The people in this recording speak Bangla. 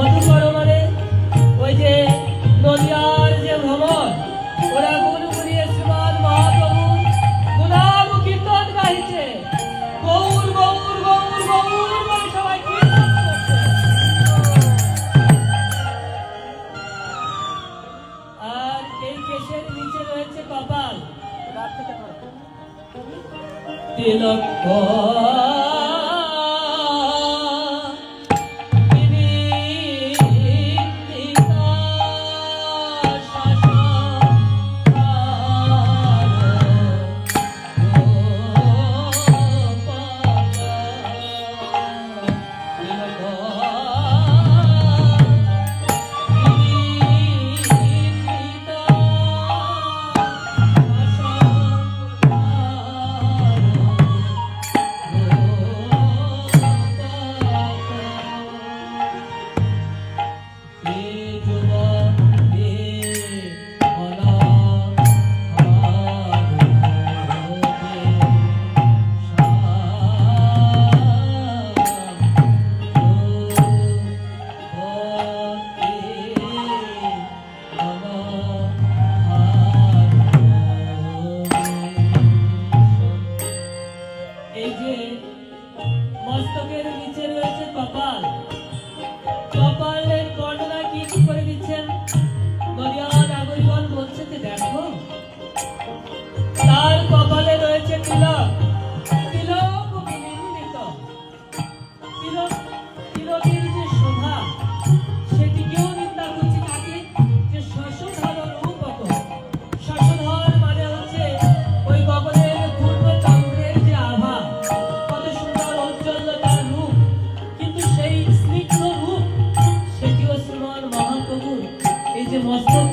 মধু পরমানে ওই যে নদিয়ার যে ভ্রমণ ওরা গুণ গুড়িয়ে শ্রীমান মহাপ্রভু গুণাম কীর্তন গাইছে গৌর গৌর গৌর গৌর বলে সবাই কীর্তন আর এই কেশের নিচে রয়েছে কপাল। তিলক রয়েছে কপাল মস্তক